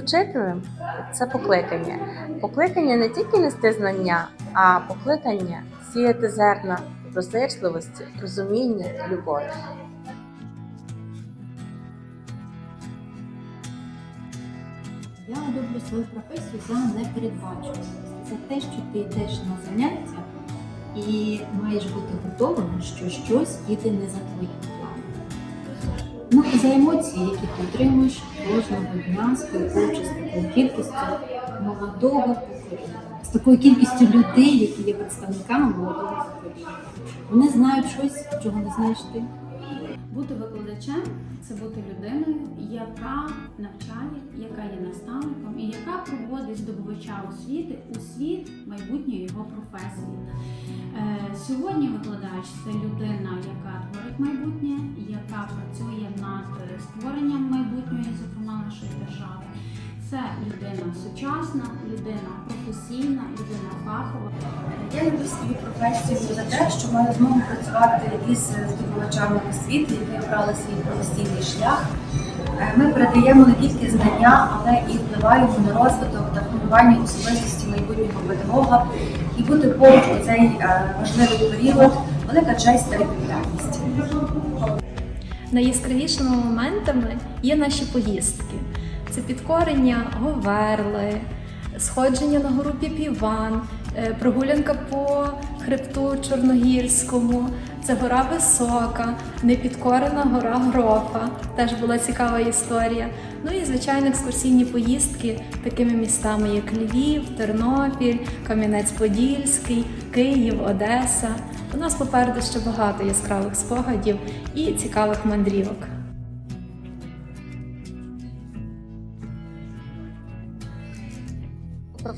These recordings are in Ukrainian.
вчителем це покликання. Покликання не тільки нести знання, а покликання сіяти зерна доброзичливості, розуміння, любові. Я люблю свою професію за непередбачуваність, за те, що ти йдеш на заняття і маєш бути готовим, що щось піде не за твоїм. Ну і за емоції, які ти отримуєш кожного дня, спілкуючись з такою кількістю молодого покоління, з такою кількістю людей, які є представниками молодого покоління. Вони знають щось, чого не знаєш ти. Бути викладачем це бути людиною, яка навчає, яка є наставником яка проводить здобувача освіти у світ майбутньої його професії. Е, Сьогодні викладач це людина, яка творить майбутнє, яка працює над створенням майбутньої, зокрема нашої держави. Це людина сучасна, людина професійна, людина фахова. Я люблю свою професію за те, що маю змогу працювати із здобувачами освіти, які обрали свій професійний шлях. Е, Ми передаємо не тільки знання, але і впливаємо на розвиток та формування особистості майбутнього педагога. І бути поруч у цей е, важливий період велика честь та відповідальність. Найяскравішими моментами є наші поїздки. Це підкорення Говерли, сходження на гору Піпіван, е, прогулянка по хребту Чорногірському, це гора Висока, непідкорена гора Грофа. Теж була цікава історія. Ну і звичайно екскурсійні поїздки такими містами, як Львів, Тернопіль, Кам'янець-Подільський, Київ, Одеса. У нас попереду ще багато яскравих спогадів і цікавих мандрівок.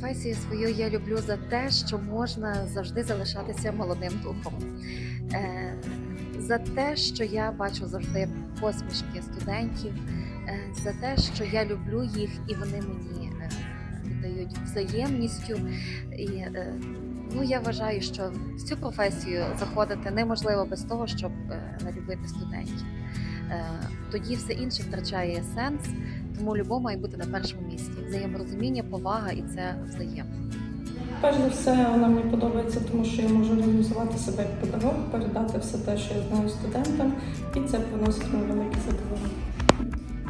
Професію свою я люблю за те, що можна завжди залишатися молодим духом. Е, За те, що я бачу завжди посмішки студентів, е, за те, що я люблю їх і вони мені е, віддають взаємністю. І ну, я вважаю, що в цю професію заходити неможливо без того, щоб не любити студентів. Тоді все інше втрачає сенс. Тому любов має бути на першому місці. Взаєморозуміння, повага і це взаємно. Перш за все, вона мені подобається, тому що я можу реалізувати себе як педагог, передати все те, що я знаю студентам, і це приносить мені велике задоволення.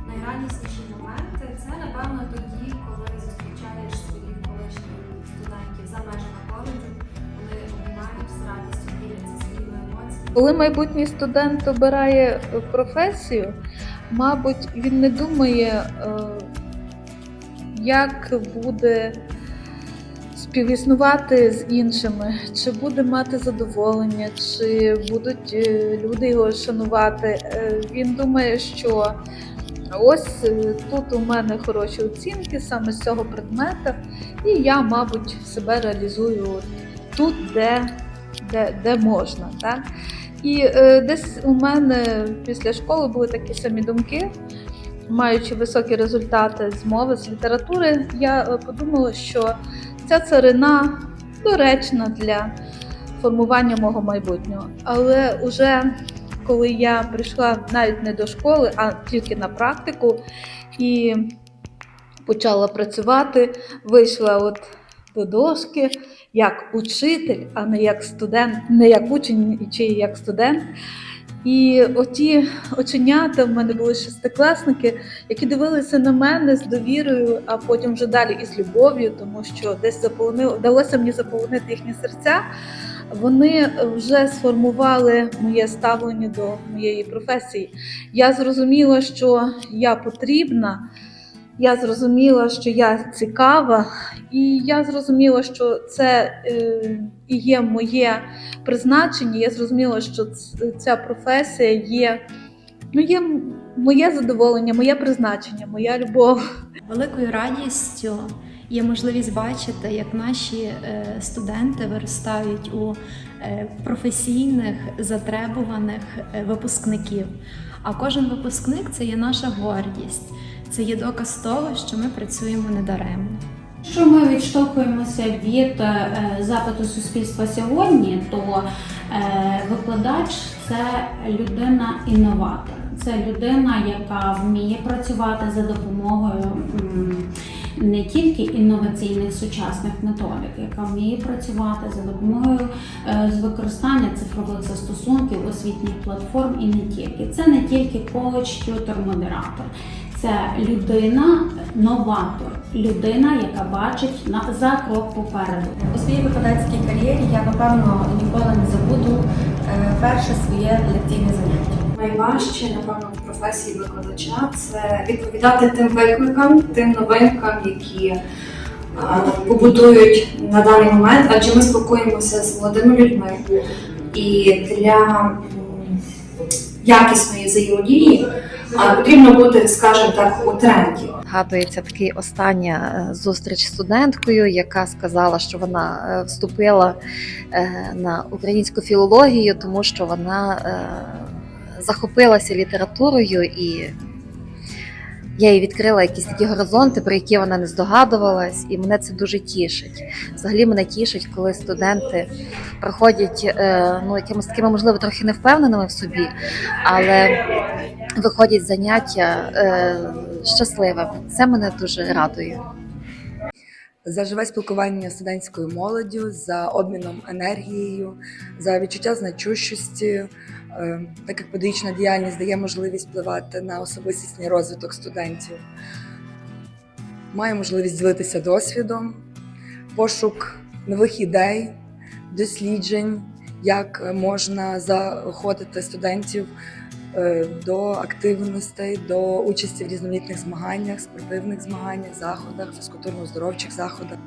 Найрадісніші моменти це напевно тоді, коли зустрічаєш своїх колишніх студентів за межами коледжу, вони обіймають з радістю діляться своїми емоціями. Коли майбутній студент обирає професію, мабуть, він не думає, е, як буде співіснувати з іншими, чи буде мати задоволення, чи будуть е, люди його шанувати. Е, Він думає, що ось тут у мене хороші оцінки саме з цього предмета, і я, мабуть, себе реалізую тут, де, де, де можна. Так? І е, десь у мене після школи були такі самі думки. Маючи високі результати з мови, з літератури, я е, подумала, що ця царина доречна для формування мого майбутнього. Але вже коли я прийшла навіть не до школи, а тільки на практику і почала працювати, вийшла от до дошки як учитель, а не як студент, не як учень чи як студент. І оті оченята в мене були шестикласники, які дивилися на мене з довірою, а потім вже далі із любов'ю, тому що десь заполонив, вдалося мені заполонити їхні серця. Вони вже сформували моє ставлення до моєї професії. Я зрозуміла, що я потрібна. Я зрозуміла, що я цікава, і я зрозуміла, що це е, і є моє призначення. Я зрозуміла, що ця професія є, ну, є моє задоволення, моє призначення, моя любов. Великою радістю є можливість бачити, як наші е, студенти виростають у е, професійних затребуваних випускників. А кожен випускник це є наша гордість, це є доказ того, що ми працюємо недаремно. Якщо ми відштовхуємося від е, запиту суспільства сьогодні, то е, викладач це людина-інноватор. Це людина, яка вміє працювати за допомогою не тільки інноваційних сучасних методик, яка вміє працювати за допомогою е, з використання цифрових застосунків, освітніх платформ і не тільки. Це не тільки коуч, тютор, модератор. Це людина, новатор, людина, яка бачить на за крок попереду. У своїй викладацькій кар'єрі я напевно ніколи не забуду е, перше своє лекційне заняття. Найважче, напевно, в професії викладача це відповідати тим викликам, тим новинкам, які е, побудують на даний момент, адже ми спілкуємося з молодими людьми. І для м, якісної взаємодії е, потрібно бути, скажімо так, у тренді. Згадується такий остання е, зустріч з студенткою, яка сказала, що вона е, вступила е, на українську філологію, тому що вона захопилася літературою і. Я їй відкрила якісь такі горизонти, про які вона не здогадувалась, і мене це дуже тішить. Взагалі мене тішить, коли студенти проходять ну, якимось такими, можливо, трохи невпевненими в собі, але виходять заняття е, щасливими. Це мене дуже радує. за живе спілкування студентською молоддю, за обміном енергією, за відчуття значущості, Е, так як педагогічна діяльність дає можливість впливати на особистісний розвиток студентів. Має можливість ділитися досвідом, пошук нових ідей, досліджень, як можна заохотити студентів до активностей, до участі в різноманітних змаганнях, спортивних змаганнях, заходах, фізкультурно-оздоровчих заходах.